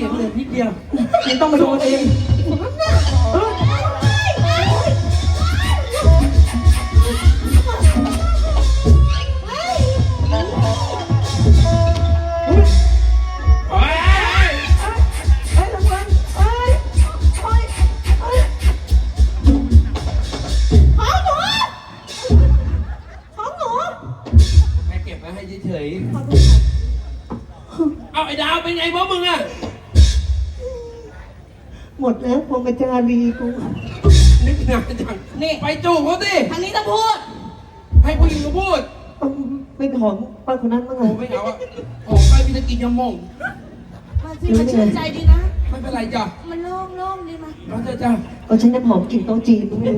เสียงเหลือนิดเดียวยังต้องมาดูเอง หมดแล้วพงกจารีกูนึกนานจังนี่ ไปจูบเขาสิทางนี้จะพูด ให้ผู้หญิงเขาพูดเอาป็นหอมป้าคนนั้นมั้างโอ้ไม่เอาอะโอ้ไปมีแตะกินยำมงมาสิมาชื่นใจดีนะ ไม่เป็นไรจ้ะมันโล่งโล่งๆดีมาน้องเจ้าจ้ะก็ฉันน้ำหอมกลิ่นโต๊ะจีนมั้งเนี่ย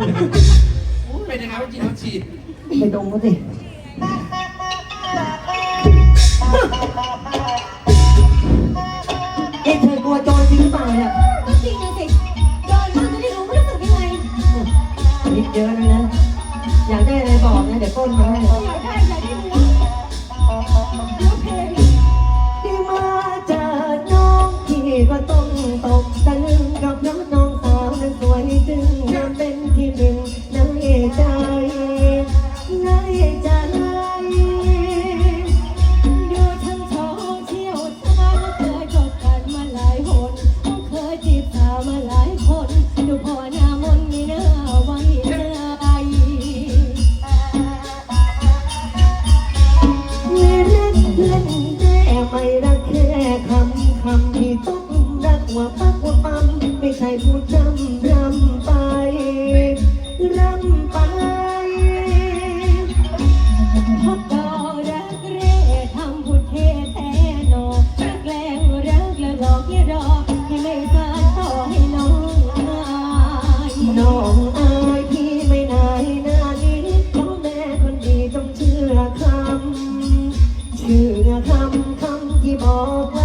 เป็นยังไงว่ากินน้ำจีนไปดมเขาสิ เยอะแล้วนะ อยากได้อะไรบอกนะ เดี๋ยวต้นมาให้ কথা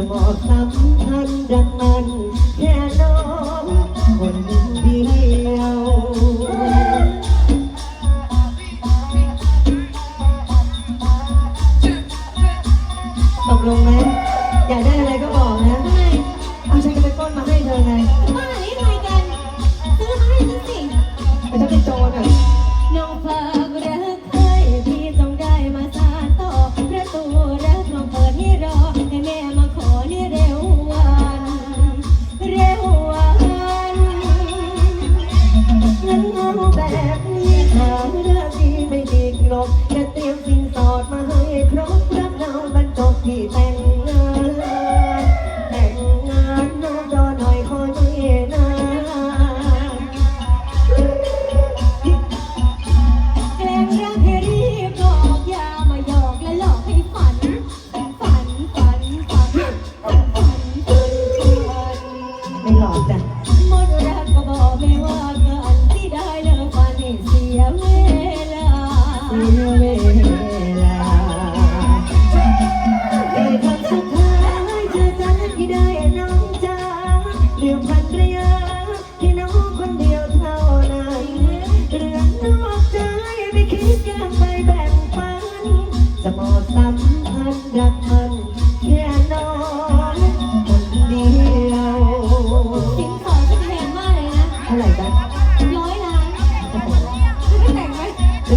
ะบอกสำคัญดังมันแค่น้องคนเดียว ตกลงไหมอยากได้อะไรก็บอกนะ vida.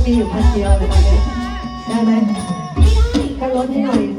มีอยู่พันเดียวเลยตอนนี้ได้ไหมไม่ได้ ก็ลดให้หน่อย